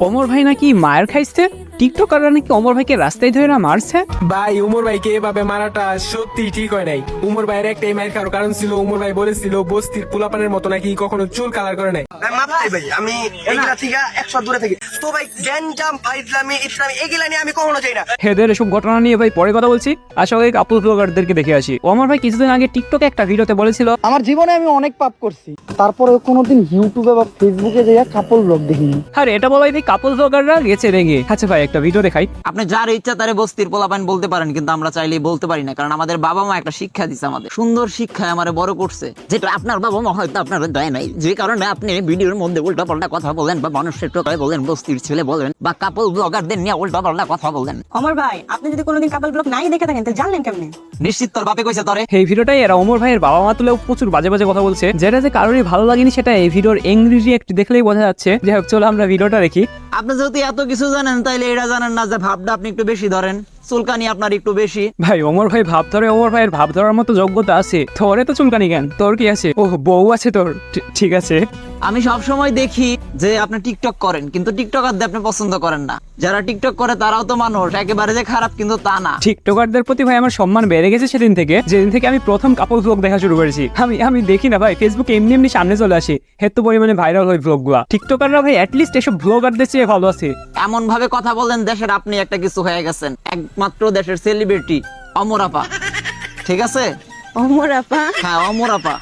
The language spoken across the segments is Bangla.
অমর ভাই নাকি মায়ের খাইছে? টিকটকাররা নাকি অমর ভাইকে রাস্তায় ধরে না মারছে? ভাই উমর ভাইকে এভাবে মারাটা সত্যি ঠিক হয় নাই। উমর ভাইয়ের একটাই মায়ের খাওয়ার কারণ ছিল উমর ভাই বলেছিল বস্তির পোলাপানের মতো নাকি কখনো চুল কালার করে নাই। চাই ভাই আমি এগুলা থেকে একশো দূরে থাকি। তো ভাই গ্যাঞ্জাম ফাইজলামি ইসলামি এগুলা নিয়ে আমি কখনো চাই না। হেদের এসব ঘটনা নিয়ে ভাই পরে কথা বলছি। আসলে কাপুর ব্লগারদেরকে দেখে আসি। অমর ভাই কিছুদিন আগে টিকটকে একটা ভিডিওতে বলেছিল আমার জীবনে আমি অনেক পাপ করছি। তারপরে কোনোদিন ইউটিউবে বা ফেসবুকে যাইয়া কাপড় ব্লগ দেখিনি। আর এটা বলাই ভাই কাপল ব্লগাররা গেছে রেগে। আচ্ছা ভাই একটা ভিডিও দেখাই। আপনি যার ইচ্ছা তারে বস্তির পোলাপান বলতে পারেন কিন্তু আমরা চাইলেই বলতে পারি না কারণ আমাদের বাবা মা একটা শিক্ষা দিছে আমাদের। সুন্দর শিক্ষায় আমারে বড় করছে। যেটা আপনার বাবা মা হয়তো আপনার দেয় নাই। যে কারণে আপনি ভিডিওর মধ্যে উল্টা পাল্টা কথা বলেন বা মানুষের টোকায় বলেন বস্তির ছেলে বলেন বা কাপল ব্লগারদের নিয়ে উল্টা পাল্টা কথা বলেন। অমর ভাই আপনি যদি কোনোদিন কাপাল ব্লগ নাই দেখে থাকেন তো জানলেন কেমনে? নিশ্চিত তোর বাপে কইছে তোরে। এই ভিডিওটাই এরা অমর ভাইয়ের বাবা মা তুলেও প্রচুর বাজে বাজে কথা বলছে। যেটা যে কারোরই ভালো লাগেনি সেটা এই ভিডিওর এংরি রিয়েক্ট দেখলেই বোঝা যাচ্ছে। যাই হোক চলো আমরা ভিডিওটা দেখি। আপনি যদি এত কিছু জানেন তাইলে এটা জানেন না যে ভাবটা আপনি একটু বেশি ধরেন। চুলকানি আপনার একটু বেশি। ভাই অমর ভাই ভাব ধরে অমর ভাইয়ের ভাব ধরার মতো যোগ্যতা আছে। তোরে তো চুলকানি কেন? তোর কি আছে? ও বউ আছে তোর। ঠিক আছে। আমি সব সময় দেখি যে আপনি টিকটক করেন কিন্তু টিকটকারদের আপনি পছন্দ করেন না। যারা টিকটক করে তারাও তো মানুষ একেবারে যে খারাপ কিন্তু তা না। টিকটকারদের প্রতি ভাই আমার সম্মান বেড়ে গেছে সেদিন থেকে যেদিন থেকে আমি প্রথম কাপল ব্লগ দেখা শুরু করেছি। আমি আমি দেখি না ভাই ফেসবুকে এমনি এমনি সামনে চলে আসে হেতু পরিমাণে ভাইরাল হয় ব্লগগুলা টিকটকাররা ভাই অ্যাটলিস্ট এসব ব্লগারদের চেয়ে ভালো আছে। এমন ভাবে কথা বলেন দেশের আপনি একটা কিছু হয়ে গেছেন। একমাত্র দেশের সেলিব্রিটি অমরাপা ঠিক আছে? অমর আপা? হ্যাঁ অমরাপা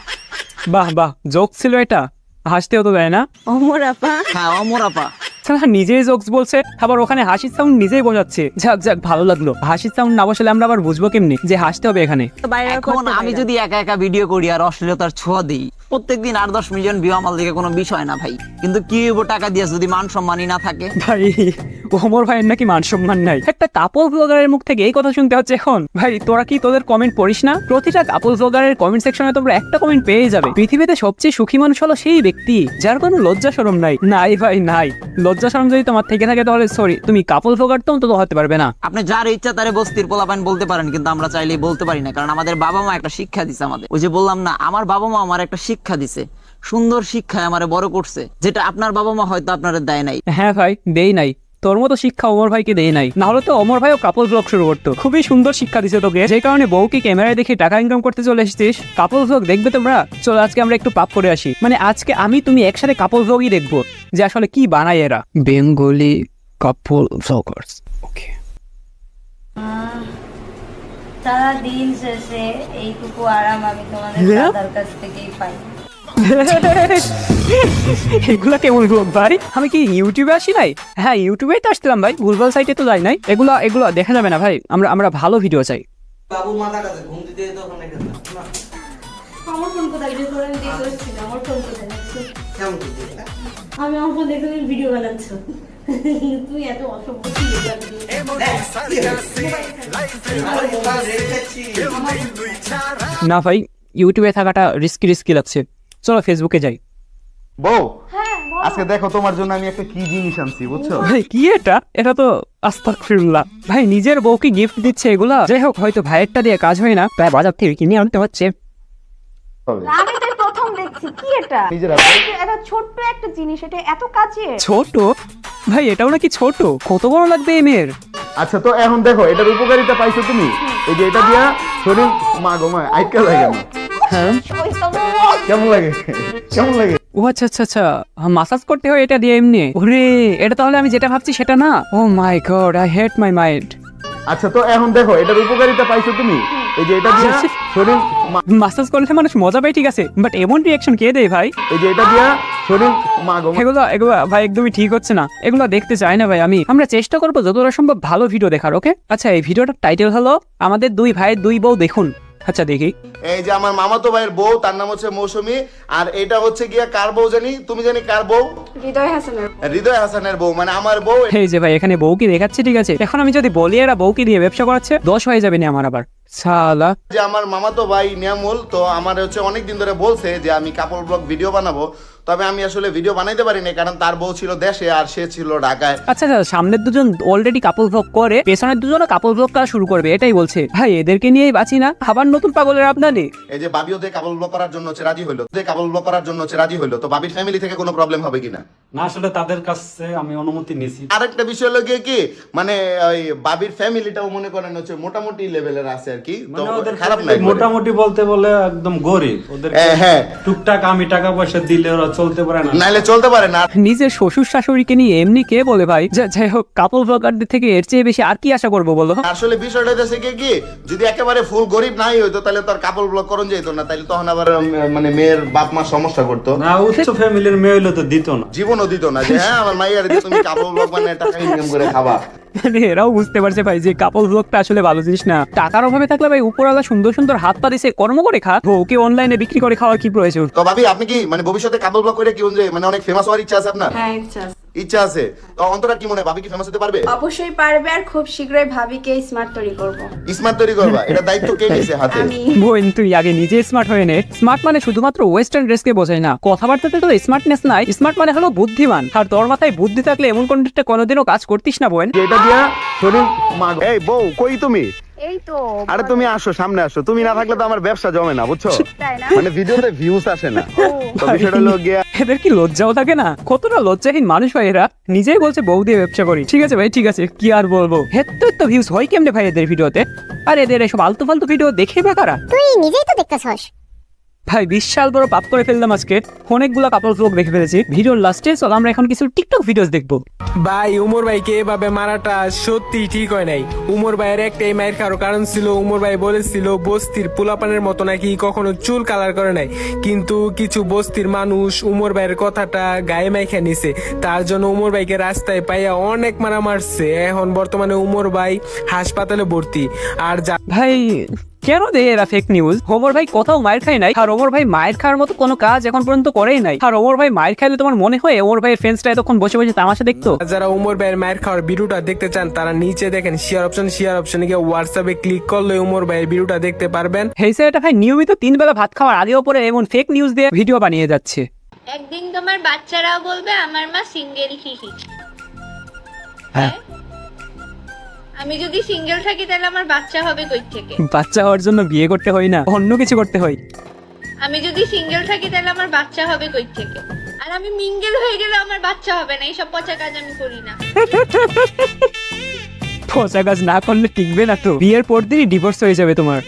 বাহ বাহ জোক ছিল এটা। হাসতেও তো দেয় না? অমর আপা। হ্যাঁ অমরাপা সালা নিজেই জোকস বলছে আবার ওখানে হাসির সাউন্ড নিজেই বোঝাচ্ছে। যাক যাক ভালো লাগল। হাসির সাউন্ড না বসলে আমরা আবার বুঝব কেমনি যে হাসতে হবে এখানে। এখন আমি যদি একা একা ভিডিও করি আর অশ্লীলতার ছোঁয়া দিই প্রত্যেকদিন আট দশ মিলিয়ন ভিউ আমার দিকে কোনো বিষয় না ভাই। কিন্তু কি হইব টাকা দিয়ে যদি মান সম্মানই না থাকে? ভাই ওমর ভাইয়ের নাকি মান সম্মান নাই। একটা কাপল ব্লগারের মুখ থেকে এই কথা শুনতে হচ্ছে এখন। ভাই তোরা কি তোদের কমেন্ট পড়িস না? প্রতিটা কাপল ব্লগারের কমেন্ট সেকশনে তোমরা একটা কমেন্ট পেয়ে যাবে। পৃথিবীতে সবচেয়ে সুখী মানুষ হলো সেই ব্যক্তি যার কোনো লজ্জা শরম নাই। নাই ভাই নাই। লজ্জা শরম যদি তোমার থেকে থাকে তাহলে সরি তুমি কাপল ফোকার তো অন্তত হতে পারবে না। আপনি যার ইচ্ছা তারে বস্তির পোলাপান বলতে পারেন কিন্তু আমরা চাইলে বলতে পারি না কারণ আমাদের বাবা মা একটা শিক্ষা দিছে আমাদের। ওই যে বললাম না আমার বাবা মা আমার একটা শিক্ষা দিছে সুন্দর শিক্ষায় আমারে বড় করছে যেটা আপনার বাবা মা হয়তো আপনারা দেয় নাই। হ্যাঁ ভাই দেই নাই। তোর মতো শিক্ষা অমর ভাইকে দেয় নাই। না হলে তো অমর ভাইও কাপল ব্লগ শুরু করতো। খুবই সুন্দর শিক্ষা দিছে তোকে। যে কারণে বউকে ক্যামেরায় দেখে টাকা ইনকাম করতে চলে এসেছিস। কাপল ব্লগ দেখবে তোমরা? চলো আজকে আমরা একটু পাপ করে আসি। মানে আজকে আমি তুমি একসাথে কাপল ব্লগই দেখব যে আসলে কি বানায় এরা। বেঙ্গলি কাপল ব্লগার্স ওকে সারা দিন শেষে এইটুকু আরাম আমি তোমাদের হ্যাঁ? দাদার কাছ থেকেই পাই। এগুলা কেমন ব্লগ ভাই? আমি কি ইউটিউবে আসি নাই? হ্যাঁ ইউটিউবেই তো আসছিলাম ভাই ভুলভাল সাইটে তো যাই নাই। এগুলা এগুলা দেখা যাবে না ভাই আমরা আমরা ভালো ভিডিও চাই। আমার ফোন কোথায়? বের করে আমি দেখতে না আমার ফোন কোথায়? আমি আমার ফোন দেখে ভিডিও বানাচ্ছ। তুই এত অসভ্য না ভাই ইউটিউবে থাকাটা রিস্কি রিস্কি লাগছে। চলো ফেসবুকে যাই। বউ আজকে দেখো তোমার জন্য আমি একটা কি জিনিস আনছি বুঝছ? ভাই কি এটা? এটা তো আস্তাগফিরুল্লাহ। ভাই নিজের বউকে গিফট দিচ্ছে এগুলা? যাই হোক হয়তো ভাইয়েরটা দিয়ে কাজ হয় না। তাই বাজার থেকে কিনে আনতে হচ্ছে। আমি তো প্রথম দেখছি কি এটা? নিজের হাতে এটা ছোট্ট একটা জিনিস এটা এত কাছে ছোট? ভাই এটাও নাকি ছোট? কত বড় লাগবে এই মেয়ের? আচ্ছা তো এখন দেখো এটার উপকারিতা পাইছো তুমি? এই যে এটা দিয়া শরীর মা গো মা আইকা লাগে না। হ্যাঁ। কেমন লাগে? কেমন লাগে? ও আচ্ছা আচ্ছা আচ্ছা। মাসাজ করতে হয় এটা দিয়ে এমনি? ওরে এটা তাহলে আমি যেটা ভাবছি সেটা না? ও my god I hate my mind আচ্ছা তো এখন দেখো এটার উপকারিতা পাইছো তুমি? এই যে এটা দিয়া শরীর মাসাজ করলে মানুষ মজা পায় ঠিক আছে। বাট এমন রিয়াকশন কে দেয় ভাই? এই যে এটা দিয়া শরীর মা গো মা। এগুলো এগুলো ভাই একদমই ঠিক হচ্ছে না। এগুলো দেখতে চাই না ভাই আমি। আমরা চেষ্টা করব যতটা সম্ভব ভালো ভিডিও দেখার ওকে আচ্ছা এই ভিডিওটার টাইটেল হলো আমাদের দুই ভাইয়ের দুই বউ দেখুন। আচ্ছা দেখি। এই যে আমার মামাতো ভাইয়ের বউ তার নাম হচ্ছে মৌসুমী আর এটা হচ্ছে গিয়া কার বউ জানি? তুমি জানি কার বউ? হৃদয় হাসানের হৃদয় হাসানের বউ মানে আমার বউ এই যে ভাই এখানে বউকে দেখাচ্ছে ঠিক আছে? এখন আমি যদি বলি এরা বউকে দিয়ে ব্যবসা করাচ্ছে দশ হয়ে যাবে না আমার আবার। সালা যে আমার মামাতো ভাই নিয়ামুল তো আমার হচ্ছে অনেক দিন ধরে বলছে যে আমি কাপড় ব্লগ ভিডিও বানাবো। তবে আমি আসলে ভিডিও বানাইতে পারিনি কারণ তার বউ ছিল দেশে আর সে ছিল ঢাকায়। আচ্ছা আচ্ছা সামনের দুজন অলরেডি কাপল ভ্লগ করে পেছনের দুজনও কাপল ভ্লগ করা শুরু করবে এটাই বলছে। ভাই এদেরকে নিয়েই বাঁচি না আবার নতুন পাগলের আপনারই এই যে বাবি ওদের কাবল ব্লক করার জন্য হচ্ছে রাজি হইল ওদের কাবল ব্লক করার জন্য হচ্ছে রাজি হইল তো বাবির ফ্যামিলি থেকে কোনো প্রবলেম হবে কিনা? না আসলে তাদের কাছে আমি অনুমতি নিয়েছি। আরেকটা বিষয় হলো গিয়ে কি মানে ওই বাবির ফ্যামিলিটাও মনে করেন হচ্ছে মোটামুটি লেভেলের আছে আর কি তো মানে ওদের খারাপ নাই মোটামুটি বলতে বলে একদম গরিব। ওদের হ্যাঁ, হ্যাঁ। টুকটাক আমি টাকা পয়সা দিলে ওরা চলতে পারে না। নাইলে চলতে পারে না। নিজের শ্বশুর শাশুড়িকে নিয়ে এমনি কে বলে ভাই যাই হোক কাপল ব্লগারদের থেকে এর চেয়ে বেশি আর কি আশা করব বলো? আসলে বিষয়টা হইতেছে কি কি যদি একেবারে ফুল গরিব নাই হইতো তাহলে তো আর কাপল ব্লক করন যেত না। তাহলে তখন আবার মানে মেয়ের বাপ মা সমস্যা করতো। না উচ্চ ফ্যামিলির মেয়ে হইলে তো দিত না। জীবনও দিত না যে হ্যাঁ আমার মাইয়ার তুমি কাপল ব্লক মানে টাকা ইনকাম করে খাবা। মানে এরাও বুঝতে পারছে ভাই যে কাপল ব্লগটা আসলে ভালো জিনিস না। টাকার অভাবে থাকলে ভাই উপরওয়ালা সুন্দর সুন্দর হাত পা দিছে কর্ম করে খা ওকে অনলাইনে বিক্রি করে খাওয়ার কি প্রয়োজন? তো ভাবি আপনি কি মানে ভবিষ্যতে কাপল ব্লক করে কি যে মানে অনেক ফেমাস হওয়ার ইচ্ছা আছে আপনার? হ্যাঁ ইচ্ছা আছে। ইচ্ছা আছে? তো অন্তরা কি মনে হয় ভাবি কি ফেমাস হতে পারবে? অবশ্যই পারবে আর খুব শীঘ্রই ভাবিকে স্মার্ট তৈরি করব। স্মার্ট তৈরি করবা? এটা দায়িত্ব কে নিছে হাতে? আমি। বোন তুই আগে নিজে স্মার্ট হয়ে নে। স্মার্ট মানে শুধুমাত্র ওয়েস্টার্ন ড্রেসকে বোঝায় না। কথাবার্তাতে তো স্মার্টনেস নাই। স্মার্ট মানে হলো বুদ্ধিমান। আর তোর মাথায় বুদ্ধি থাকলে এমন কন্টেন্টটা কোনোদিনও কাজ করতিস না বোন। এটা দিয়া শরীর মা এই বউ কই তুমি? এই তো আরে তুমি আসো সামনে আসো। তুমি না থাকলে তো আমার ব্যবসা জমে না বুঝছ? মানে ভিডিওতে ভিউজ আসে না। তো বিষয়টা হলো গিয়া এদের কি লজ্জাও থাকে না? কতটা লজ্জাহীন মানুষ ভাই এরা। নিজেই বলছে বউ দিয়ে ব্যবসা করি। ঠিক আছে ভাই, ঠিক আছে। কি আর বলব? হেত্তো তো ভিউজ হয় কেমনে ভাই এদের ভিডিওতে আর এদের এসব আলতু ফালতু ভিডিও দেখে বা কারা? তুই নিজেই তো দেখতেছস। ভাই বিশাল বড় পাপ করে ফেললাম আজকে। অনেকগুলো কাপড় ব্লগ দেখে ফেলেছি। ভিডিওর লাস্টে চল আমরা এখন কিছু টিকটক ভিডিওস দেখব। ভাই উমর ভাইকে এভাবে মারাটা সত্যি ঠিক হয় নাই। উমর ভাইয়ের একটাই মায়ের কারও কারণ ছিল উমর ভাই বলেছিল বস্তির পোলাপানের মতো নাকি কখনো চুল কালার করে নাই। কিন্তু কিছু বস্তির মানুষ উমর ভাইয়ের কথাটা গায়ে মাইখা নিছে। তার জন্য উমর ভাইকে রাস্তায় পাইয়া অনেক মারা মারছে। এখন বর্তমানে উমর ভাই হাসপাতালে ভর্তি। আর যা ভাই কেন দে এরা ফেক নিউজ ওমর ভাই কোথাও মায়ের খায় নাই আর ওমর ভাই মায়ের খাওয়ার মতো কোনো কাজ এখন পর্যন্ত করেই নাই। আর ওমর ভাই মায়ের খাইলে তোমার মনে হয় ওমর ভাইয়ের ফ্রেন্ডসরা এতক্ষণ বসে বসে তামাশা দেখতো? যারা ওমর ভাইয়ের মায়ের খাওয়ার ভিডিওটা দেখতে চান তারা নিচে দেখেন শেয়ার অপশন শেয়ার অপশনে গিয়ে হোয়াটসঅ্যাপে ক্লিক করলে ওমর ভাইয়ের ভিডিওটা দেখতে পারবেন। হেসে এটা ভাই নিয়মিত তিন বেলা ভাত খাওয়ার আগেও পরে এমন ফেক নিউজ দিয়ে ভিডিও বানিয়ে যাচ্ছে। একদিন তোমার বাচ্চারাও বলবে আমার মা সিঙ্গেল হিহি হ্যাঁ। আমি যদি সিঙ্গেল থাকি তাহলে আমার বাচ্চা হবে কই থেকে? বাচ্চা হওয়ার জন্য বিয়ে করতে হয় না অন্য কিছু করতে হয়। আমি যদি সিঙ্গেল থাকি তাহলে আমার বাচ্চা হবে কই থেকে? আর আমি মিঙ্গেল হয়ে গেলে আমার বাচ্চা হবে না এইসব পচা কাজ আমি করি না। পচা কাজ না করলে টিকবে না তো। বিয়ের পর দিনই ডিভোর্স হয়ে যাবে তোমার।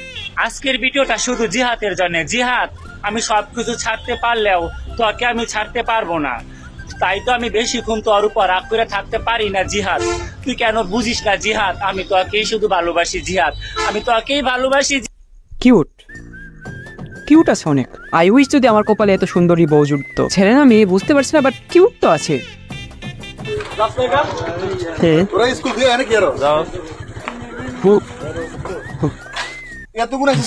আজকের ভিডিওটা শুধু জিহাদের জন্য। জিহাদ আমি সবকিছু ছাড়তে পারলেও তোকে আমি ছাড়তে পারব না। তাই তো আমি বেশিক্ষণ তোর উপর রাগ করে থাকতে পারি না জিহাদ। তুই কেন বুঝিস না জিহাদ? আমি তোকেই শুধু ভালোবাসি জিহাদ। আমি তোকেই ভালোবাসি কিউট। কিউট আছে অনেক। আই উইশ যদি আমার কপালে এত সুন্দরী বউ জুটতো। ছেলে না মেয়ে বুঝতে পারছি না বাট কিউট তো আছে। হ্যাঁ। এতগুলো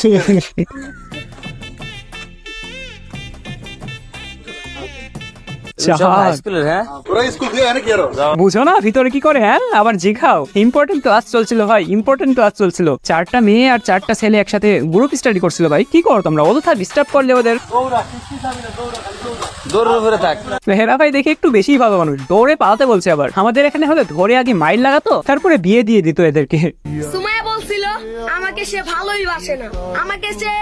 বুঝো না ভিতরে কি করে হ্যাঁ? আবার জিখাও ইম্পর্টেন্ট ক্লাস চলছিল ভাই ইম্পর্টেন্ট ক্লাস চলছিল। চারটা মেয়ে আর চারটা ছেলে একসাথে গ্রুপ স্টাডি করছিল ভাই। কি করো তোমরা? অযথা ডিস্টার্ব করলে ওদের। হেরা ভাই দেখে একটু বেশি ভালো মানুষ। দৌড়ে পালাতে বলছে আবার। আমাদের এখানে হলে ধরে আগে মাইল লাগাতো তারপরে বিয়ে দিয়ে দিত এদেরকে। আমাকে সে ভালোই বাসে না। আমাকে সে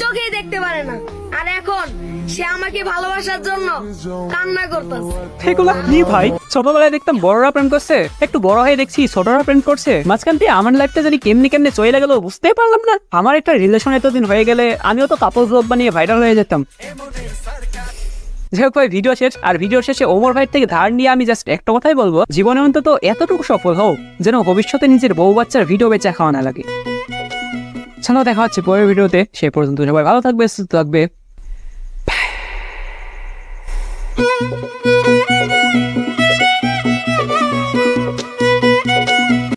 চোখেই দেখতে পারে না। আর এখন সে আমাকে ভালোবাসার জন্য কান্না করতেছে। এগুলা কি ভাই, ছোটবেলায় দেখতাম বড়রা প্রেম করছে। একটু বড় হয়ে দেখছি ছোটরা প্রেম করছে। মাঝখান দিয়ে আমার লাইফটা জানি কেমনি কেমনে চলে গেল বুঝতেই পারলাম না। আমার একটা রিলেশন এতদিন হয়ে গেলে আমিও তো কাপল ব্লগ বানিয়ে ভাইরাল হয়ে যেতাম। যাই হোক ভাই ভিডিও শেষ। আর ভিডিও শেষে ওমর ভাই থেকে ধার নিয়ে আমি জাস্ট একটা কথাই বলব। জীবনে অন্তত এতটুকু সফল হও, যেন ভবিষ্যতে নিজের বউ বাচ্চার ভিডিও বেচা খাওয়া না লাগে। চলো দেখা হচ্ছে পরের ভিডিওতে। সে পর্যন্ত সবাই ভালো থাকবে সুস্থ থাকবে।